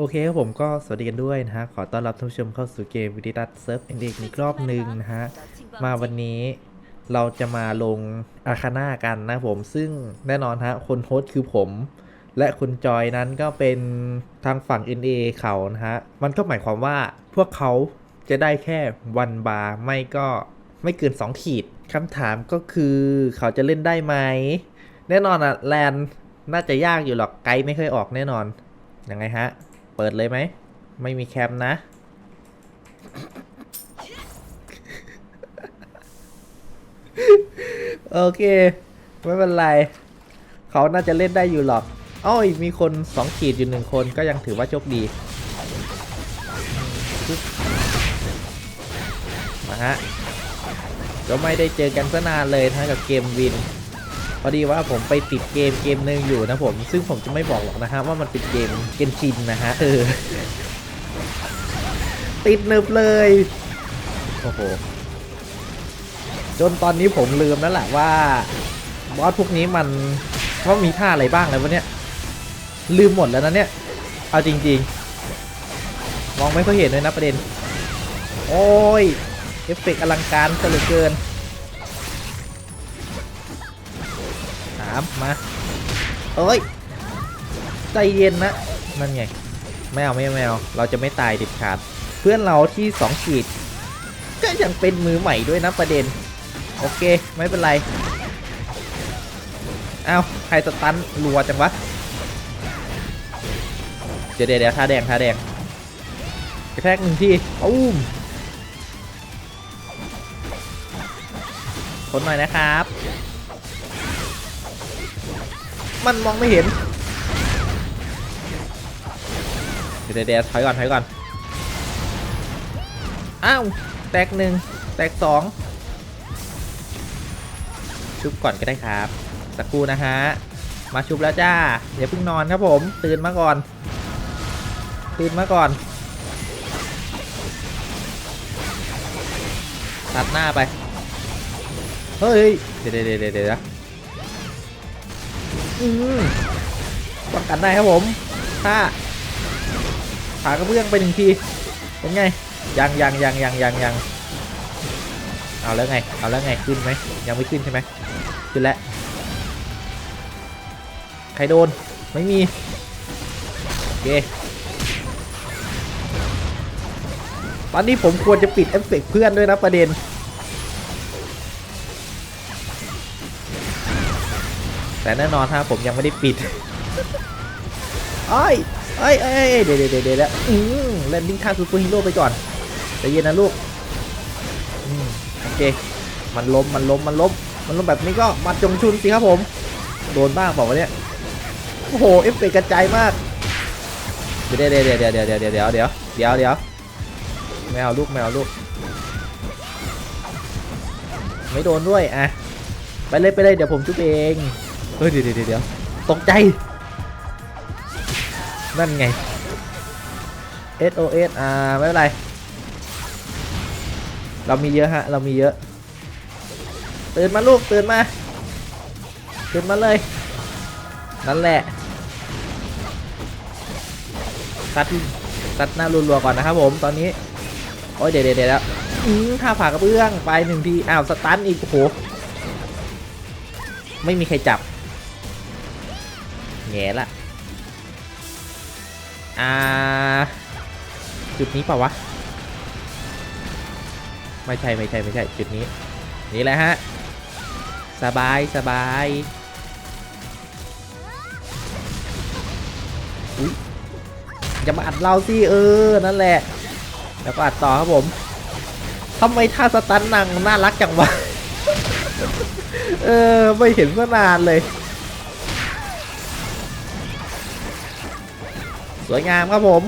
โอเคครับผมก็สวัสดีกันด้วยนะฮะ ขอต้อนรับท่านผู้ชมเข้าสู่เกมวิดิตัสเซิร์ฟเอ็นดีอีกรอบหนึ่งนะฮะ มาวันนี้เราจะมาลงอาคาน่ากันนะผม ซึ่งแน่นอนฮะ คนโฮสต์คือผม และคุณจอยนั้นก็เป็นทางฝั่ง NA เขานะฮะ มันก็หมายความว่าพวกเขาจะได้แค่วันบาร์ไม่ก็ไม่เกิน 2 ขีดคำถามก็คือเขาจะเล่นได้ไหม แน่นอนอะแลนน่าจะยากอยู่หรอกไกด์ไม่เคยออกแน่นอนยังไงฮะ เปิดเลยไหม ไม่มีแคมนะ โอเค ไม่เป็นไร เขาน่าจะเล่นได้อยู่หรอกอ้อยมีคนสองขีดอยู่หนึ่งคนก็ยังถือว่าโชคดี มาฮะก็ไม่ได้เจอกันซะนานเลยนะกับเกมวิน พอดีว่าผมไปติดเกมเกมหนึ่งอยู่นะผม ซึ่งผมจะไม่บอกหรอกนะฮะว่ามันเป็นเกมเกมชินนะฮะเออติดหนึบเลยโอ้โหจนตอนนี้ผมลืมแล้วแหละว่าบอสพวกนี้มันว่ามีท่าอะไรบ้างแล้ววะเนี่ยลืมหมดแล้วนะเนี่ยเอาจริงๆ มองไม่ค่อยเห็นเลยนะประเด็น โอ้ย เอฟเฟกต์อลังการเหลือเกินามมาเอ้ยใจเย็นนะนั่นไงไม่เอาไม่เอาไม่เอาเราจะไม่ตายเด็ดขาด เพื่อนเราที่สองขีดก็ยังเป็นมือใหม่ด้วยนะประเด็น โอเคไม่เป็นไรเอาใครสตันรัวจังวะเดี๋ยวเดี๋ยวเดดท่าแดงท่าแดงกระแทกหนึ่งที่อุ้มทนหน่อยนะครับ มันมองไม่เห็น เดี๋ยวเดี๋ยวถอยก่อนถอยก่อน อ้าว แตกหนึ่งแตกสองชุบก่อนก็ได้ครับ สักครู่นะฮะ มาชุบแล้วจ้าอย่าเพิ่งนอนครับผม ตื่นมาก่อน ตื่นมาก่อน ตัดหน้าไป เฮ้ย เดี๋ยวเดี๋ยวเดี๋ยวเดี๋ยว อืมป้องกันได้ครับผมถ้าผากระเบื้องไปหนึ่งทีเป็นไงยังยังยังยังยังยังเอาแล้วไงเอาแล้วไงขึ้นไหมยังไม่ขึ้นใช่ไหมขึ้นแล้วใครโดนไม่มีโอเคตอนนี้ผมควรจะปิดเอฟเฟกต์เพื่อนด้วยนะประเด็น แต่แน่นอนถ้าผมยังไม่ได้ปิดไอ้ยเอ้ยเอ้ยเดี๋ยวเดี๋ยวเดี๋ยวเดี๋ยวอืมเล่นดิ้งท่าซูเปอร์ฮีโร่ไปก่อนใจเย็นนะลูกอืมโอเค มันล้ม มันล้ม มันล้ม มันล้มแบบนี้ก็มาจงชุนสิครับผม โดนบ้างบอกว่าเนี่ย โอ้โห เอฟเฟกต์กระจายมาก เดี๋ยวเดี๋ยวเดี๋ยวเดี๋ยวเดี๋ยวเดี๋ยวเดี๋ยวเดี๋ยวเดี๋ยวเดี๋ยวไม่เอาลูกไม่เอาลูก ไม่โดนด้วย อะ ไปเลยไปเลยเดี๋ยวผมชุบเอง เฮ้ยเดี๋ยวเดี๋ยวตกใจ นั่นไง SOS อ่าไม่เป็นไร เรามีเยอะฮะ เรามีเยอะ ตื่นมาลูก ตื่นมา ตื่นมาเลย นั่นแหละซัดซัดหน้ารัวๆก่อนนะครับผม ตอนนี้ โอ้ยเดี๋ยวเดี๋ยวเดี๋ยวอืมท่าผ่ากระเบื้อง ไปหนึ่งที อ้าว สตันอีก โอ้โห ไม่มีใครจับ แง่ละ อ่า จุดนี้เปล่าวะ ไม่ใช่ไม่ใช่ไม่ใช่จุดนี้ นี่แหละฮะ สบายสบายอุ๊ยจะมาอัดเราสิเออ นั่นแหละ แล้วก็อัดต่อครับผมทำไมท่าสตันนังน่ารักจังวะ เออ ไม่เห็นมานานเลย สวยงามครับผม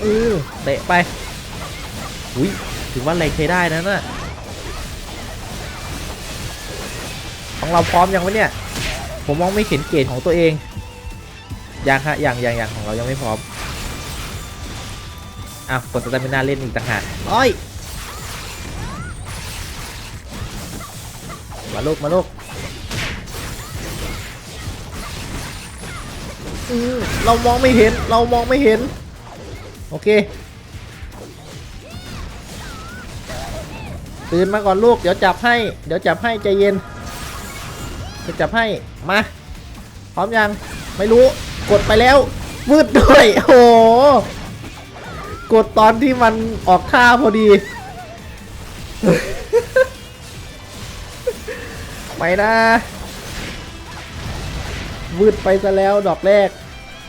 เออเตะไปอุ้ยถือว่าแรงใช้ได้นะน่ะของเราพร้อมยังวะเนี่ย ผมมองไม่เห็นเกรดของตัวเองยังฮะยังยังยังของเรายังไม่พร้อมอ้าวกดสตามินาเล่นอีกต่างหากอ้ยมาลูกมาลูก เรามองไม่เห็น เรามองไม่เห็น โอเค ตื่นมาก่อนลูก เดี๋ยวจับให้ เดี๋ยวจับให้ใจเย็นจะจับให้ มา พร้อมยัง ไม่รู้ กดไปแล้วมืดด้วย โอ้โหกดตอนที่มันออกท่าพอดี ไปนะวืดไปซะแล้วดอกแรก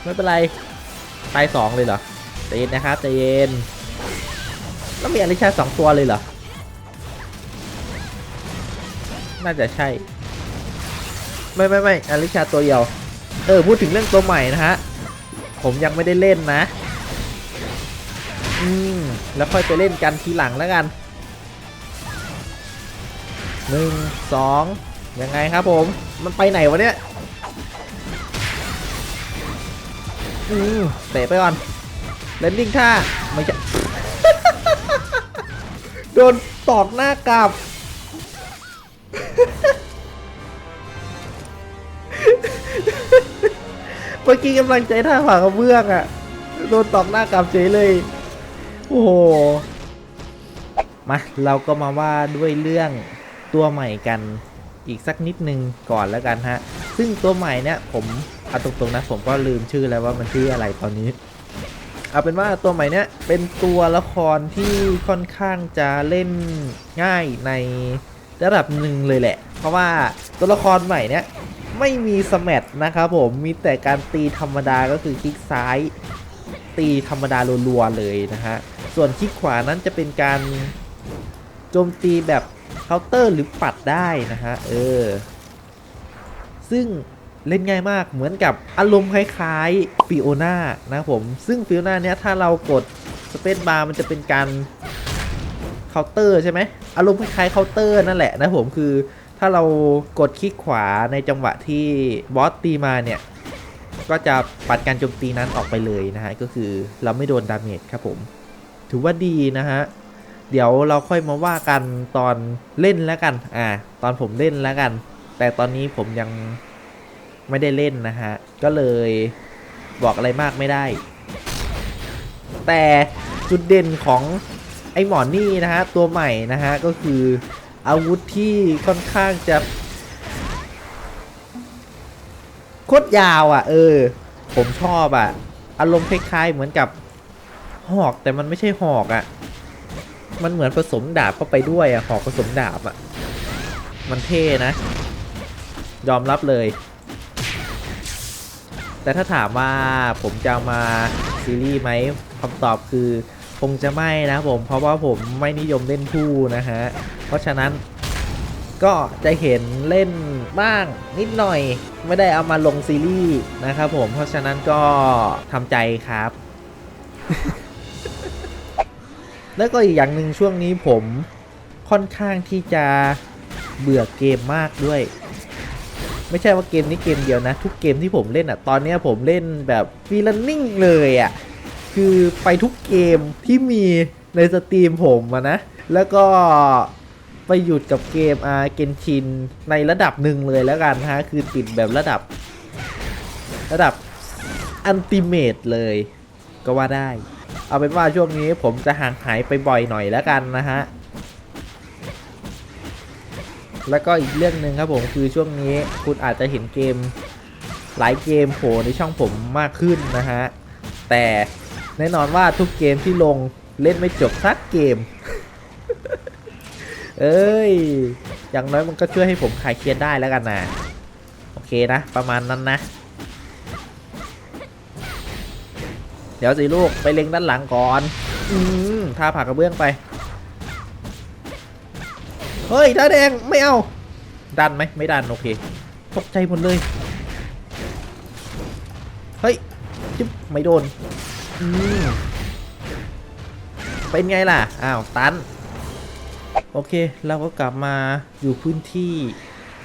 ไม่เป็นไรตายสองเลยเหรอใจเย็นนะครับใจเย็นแล้วมีอลิชาสองตัวเลยเหรอ น่าจะใช่ ไม่ไม่ไม่อลิชาตัวเดียว เออ พูดถึงเรื่องตัวใหม่นะฮะ ผมยังไม่ได้เล่นนะ อืม แล้วค่อยไปเล่นกันทีหลังแล้วกันหนึ่งสองยังไงครับผม มันไปไหนวะเนี่ย อืมเตะไปก่อนเลนดิ้งท่าไม่ใช่โดนตอกหน้ากลับ เมื่อกี้กำลังใจท่าผ่ากระเบื้องอะ่ะโดนตอกหน้ากลับเฉยเลย โอ้โห มา เราก็มาว่าด้วยเรื่องตัวใหม่กันอีกสักนิดนึงก่อนแล้วกันฮะ ซึ่งตัวใหม่เนี่ยผม เอาตรงๆนะผมก็ลืมชื่อแล้วว่ามันชื่ออะไรตอนนี้ เอาเป็นว่าตัวใหม่เนี่ยเป็นตัวละครที่ค่อนข้างจะเล่นง่ายในระดับหนึ่งเลยแหละ เพราะว่าตัวละครใหม่เนี่ยไม่มีสแมทนะครับผมมีแต่การตีธรรมดาก็คือคลิกซ้าย ตีธรรมดารัวๆเลยนะฮะส่วนคลิกขวานั้นจะเป็นการโจมตีแบบเคาน์เตอร์หรือปัดได้นะฮะเออซึ่ง เล่นง่ายมากเหมือนกับอารมณ์คล้ายๆฟิโอน่านะผม ซึ่งฟิโอน่าเนี้ยถ้าเรากดสเปซบาร์มันจะเป็นการเคาน์เตอร์ใช่ไหมอารมณ์คล้ายๆเคาน์เตอร์นั่นแหละนะผมคือถ้าเรากดคลิกขวาในจังหวะที่บอสตีมาเนี่ย ก็จะปัดการโจมตีนั้นออกไปเลยนะฮะ ก็คือเราไม่โดนดาเมจครับผม ถือว่าดีนะฮะ เดี๋ยวเราค่อยมาว่ากันตอนเล่นแล้วกัน อ่า ตอนผมเล่นแล้วกัน แต่ตอนนี้ผมยัง ไม่ได้เล่นนะฮะ ก็เลยบอกอะไรมากไม่ได้ แต่จุดเด่นของไอหมอนี่นะฮะ ตัวใหม่นะฮะ ก็คืออาวุธที่ค่อนข้างจะโคตรยาวอะ เออ ผมชอบอะ อารมณ์คล้ายๆเหมือนกับหอกแต่มันไม่ใช่หอกอะ มันเหมือนผสมดาบเข้าไปด้วยอะหอกผสมดาบอะ มันเท่นะ ยอมรับเลย แต่ถ้าถามว่าผมจะมาซีรีส์ไหมคำตอบคือคงจะไม่นะผมเพราะว่าผมไม่นิยมเล่นคู่นะฮะ เพราะฉะนั้นก็จะเห็นเล่นบ้างนิดหน่อยไม่ได้เอามาลงซีรีส์นะครับผมเพราะฉะนั้นก็ทำใจครับ แล้วก็อีกอย่างหนึ่งช่วงนี้ผมค่อนข้างที่จะเบื่อเกมมากด้วย ไม่ใช่ว่าเกมนี้เกมเดียวนะ ทุกเกมที่ผมเล่นอะตอนนี้ผมเล่นแบบฟรีแลนนิ่งเลยอะคือไปทุกเกมที่มีในสตรีมผมอะนะ แล้วก็ไปหยุดกับเกมอาเกนชินในระดับหนึ่งเลยแล้วกันฮะ คือติดแบบระดับ ระดับอันติเมตเลยก็ว่าได้ เอาเป็นว่าช่วงนี้ผมจะห่างหายไปบ่อยหน่อยแล้วกันนะฮะ แล้วก็อีกเรื่องหนึ่งครับผมคือช่วงนี้คุณอาจจะเห็นเกมหลายเกมโผล่ในช่องผมมากขึ้นนะฮะ แต่แน่นอนว่าทุกเกมที่ลงเล่นไม่จบสักเกม เอ้ย อย่างน้อยมันก็ช่วยให้ผมคลายเครียดได้แล้วกันนะโอเคนะ ประมาณนั้นนะ เดี๋ยวสิลูกไปเล็งด้านหลังก่อน อืมทาผ่ากระเบื้องไป เฮ้ยด้าแดงไม่เอา ดันไหมไม่ดันโอเค ตกใจหมดเลย เฮ้ยจิ๊บไม่โดนอืมเป็นไงล่ะ อ้าว ตัน โอเค เราก็กลับมาอยู่พื้นที่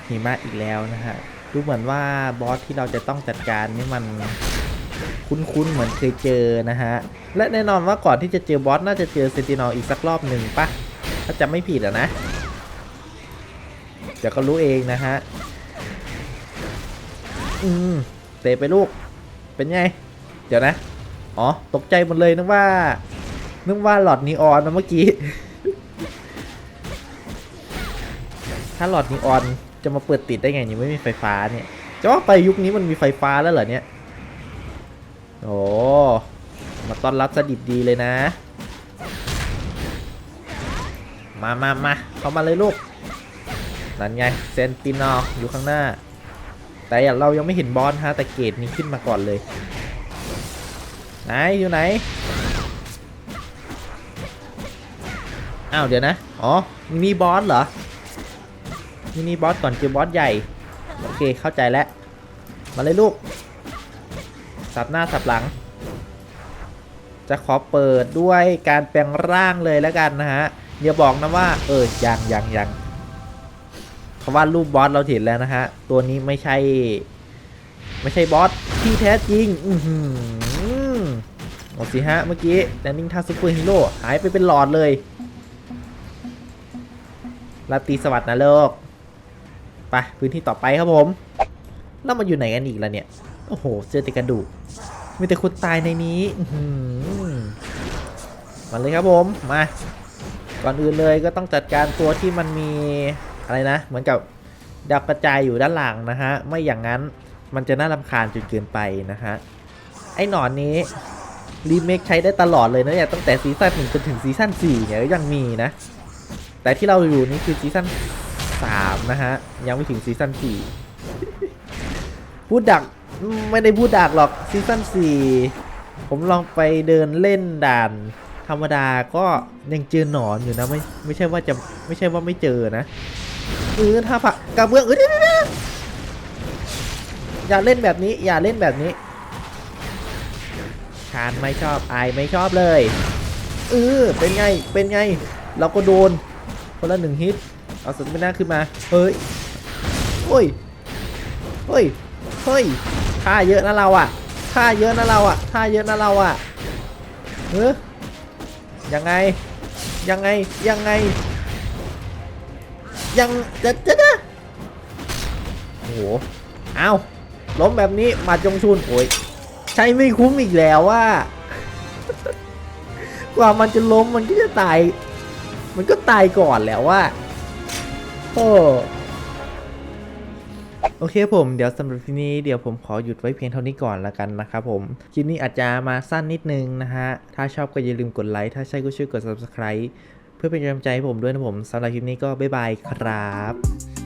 หิมะอีกแล้วนะฮะ ดูเหมือนว่าบอสที่เราจะต้องจัดการนี่มันคุ้นๆ เหมือนเคยเจอนะฮะ และแน่นอนว่าก่อนที่จะเจอบอสน่าจะเจอเซนตินอลอีกสักรอบหนึ่งปะถ้าจำไม่ผิดอะนะ เดี๋ยวก็รู้เองนะฮะ อืม เตะไปลูก เป็นไง เดี๋ยวนะ อ๋อ ตกใจหมดเลยนึกว่า นึกว่าหลอดนีออนนะเมื่อกี้ ถ้าหลอดนีออนจะมาเปิดติดได้ไงยังไม่มีไฟฟ้าเนี่ย จะว่าไปยุคนี้มันมีไฟฟ้าแล้วเหรอเนี่ย โอ้ มาต้อนรับสดิบดีเลยนะ มามามาเข้ามาเลยลูก นั่นไงเซนตินอลอยู่ข้างหน้า แต่เรายังไม่เห็นบอสฮะแต่เกรดนี้ขึ้นมาก่อนเลย ไหนอยู่ไหนอ้าวเดี๋ยวนะ อ๋อมินิบอสเหรอมินิบอสก่อนเจอบอสใหญ่ โอเคเข้าใจแล้ว มาเลยลูก สับหน้าสับหลัง จะขอเปิดด้วยการแปลงร่างเลยแล้วกันนะฮะอย่าบอกนะว่า เออยังยังยัง เพราะว่ารูปบอสเราเห็นแล้วนะฮะ ตัวนี้ไม่ใช่ ไม่ใช่บอสที่แท้จริง อือหือโอ้สิฮะ เมื่อกี้แลนดิ้งท่าซูเปอร์ฮีโร่หายไปเป็นหลอดเลยลาตีสวัสดนะโลกไปพื้นที่ต่อไปครับผมแล้วมาอยู่ไหนกันอีกล่ะเนี่ย โอ้โห เจอแต่กระดูกมีแต่คนตายในนี้อือหือมาเลยครับผม มา ก่อนอื่นเลยก็ต้องจัดการตัวที่มันมี อะไรนะ เหมือนกับดาวกระจายอยู่ด้านหลังนะฮะ ไม่อย่างนั้นมันจะน่ารำคาญจนเกินไปนะฮะ ไอ้หนอนนี้รีเมคใช้ได้ตลอดเลยนะเนี่ยตั้งแต่ซีซั่นหนึ่งจนถึงซีซั่นสี่เนี่ยยังมีนะ แต่ที่เราอยู่นี่คือซีซั่นสามนะฮะ ยังไม่ถึงซีซั่นสี่พูดดักไม่ได้พูดดักหรอกซีซั่น4ผมลองไปเดินเล่นด่าน ธรรมดาก็ยังเจอหนอนอยู่นะไม่ไม่ใช่ว่าจะไม่ใช่ว่าไม่เจอนะ เออถ้าผักกระเบื้องเออเดี๋ยวเดี๋ยวเดี๋ยวอย่าเล่นแบบนี้ อย่าเล่นแบบนี้ชานไม่ชอบอายไม่ชอบเลยเออเป็นไงเป็นไง เราก็โดนคนละหนึ่งฮิตเอาสุดไม่น่าขึ้นมาเฮ้ยโอ้ยเฮ้ยเฮ้ยท่าเยอะนะเราอะท่าเยอะนะเราอะท่าเยอะนะเราอะเฮ้ยยังไงยังไงยังไง ยังจะจะจะโอ้โหเอาล้มแบบนี้มาจงชุนโอ้ยใช้ไม่คุ้มอีกแล้วว่า กว่ามันจะล้มมันก็จะตาย มันก็ตายก่อนแล้วว่าโอ้โอเคผมเดี๋ยวสำหรับที่นี้เดี๋ยวผมขอหยุดไว้เพียงเท่านี้ก่อนละกันนะครับผม คลิปนี้อาจจะมาสั้นนิดนึงนะฮะ ถ้าชอบก็อย่าลืมกดไลค์ ถ้าใช่ก็ช่วยกด subscribe เพื่อเป็นกำลังใจให้ผมด้วยนะผมสำหรับคลิปนี้ก็บ๊ายบายครับ